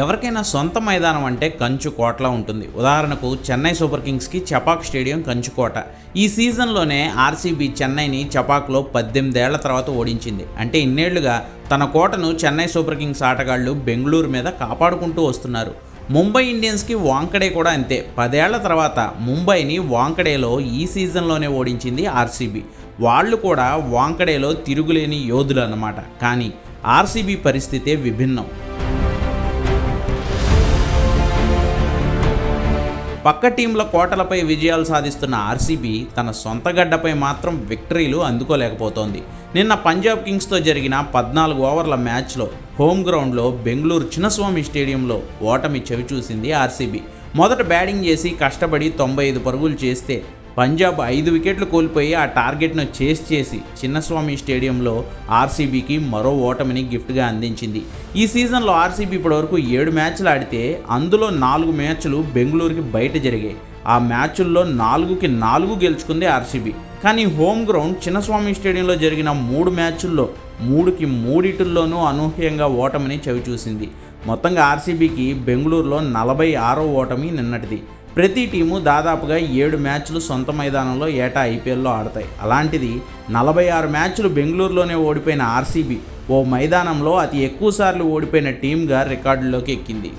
ఎవరికైనా సొంత మైదానం అంటే కంచు కోటలా ఉంటుంది. ఉదాహరణకు చెన్నై సూపర్ కింగ్స్కి చపాక్ స్టేడియం కంచుకోట ఈ సీజన్లోనే ఆర్సీబీ చెన్నైని చపాక్లో పద్దెనిమిదేళ్ళ తర్వాత ఓడించింది. అంటే ఇన్నేళ్ళుగా తన కోటను చెన్నై సూపర్ కింగ్స్ ఆటగాళ్ళు బెంగళూరు మీద కాపాడుకుంటూ వస్తున్నారు. ముంబై ఇండియన్స్కి వాంకడే కూడా అంతే. పదేళ్ళ తర్వాత ముంబైని వాంకడేలో ఈ సీజన్లోనే ఓడించింది ఆర్సీబీ. వాళ్ళు కూడా వాంకడేలో తిరుగులేని యోధులు అన్నమాట కానీ ఆర్సీబీ పరిస్థితే విభిన్నం. పక్క టీంల కోటలపై విజయాలు సాధిస్తున్న ఆర్సీబీ తన సొంత గడ్డపై మాత్రం విక్టరీలు అందుకోలేకపోతోంది. నిన్న పంజాబ్ కింగ్స్తో జరిగిన పద్నాలుగు ఓవర్ల మ్యాచ్లో హోమ్ గ్రౌండ్లో బెంగళూరు చిన్నస్వామి స్టేడియంలో ఓటమి చవిచూసింది ఆర్సీబీ. మొదట బ్యాటింగ్ చేసి కష్టపడి తొంభై ఐదు పరుగులు చేస్తే పంజాబ్ ఐదు వికెట్లు కోల్పోయి ఆ టార్గెట్ను చేస్ చేసి చిన్నస్వామి స్టేడియంలో ఆర్సీబీకి మరో ఓటమిని గిఫ్ట్గా అందించింది. ఈ సీజన్లో ఆర్సీబీ ఇప్పటివరకు ఏడు మ్యాచ్లు ఆడితే అందులో నాలుగు మ్యాచ్లు బెంగళూరుకి బయట జరిగాయి. ఆ మ్యాచుల్లో నాలుగుకి నాలుగు గెలుచుకుంది ఆర్సీబీ. కానీ హోమ్ గ్రౌండ్ చిన్నస్వామి స్టేడియంలో జరిగిన మూడు మ్యాచుల్లో మూడుకి మూడిటిల్లోనూ అనూహ్యంగా ఓటమిని చవిచూసింది. మొత్తంగా ఆర్సీబీకి బెంగళూరులో నలభై ఆరో ఓటమి నిన్నటిది. ప్రతి టీము దాదాపుగా ఏడు మ్యాచ్లు సొంత మైదానంలో ఏటా ఐపీఎల్లో ఆడతాయి. అలాంటిది నలభై ఆరు మ్యాచ్లు బెంగళూరులోనే ఓడిపోయిన ఆర్సీబీ ఓ మైదానంలో అతి ఎక్కువసార్లు ఓడిపోయిన టీంగా రికార్డుల్లోకి ఎక్కింది.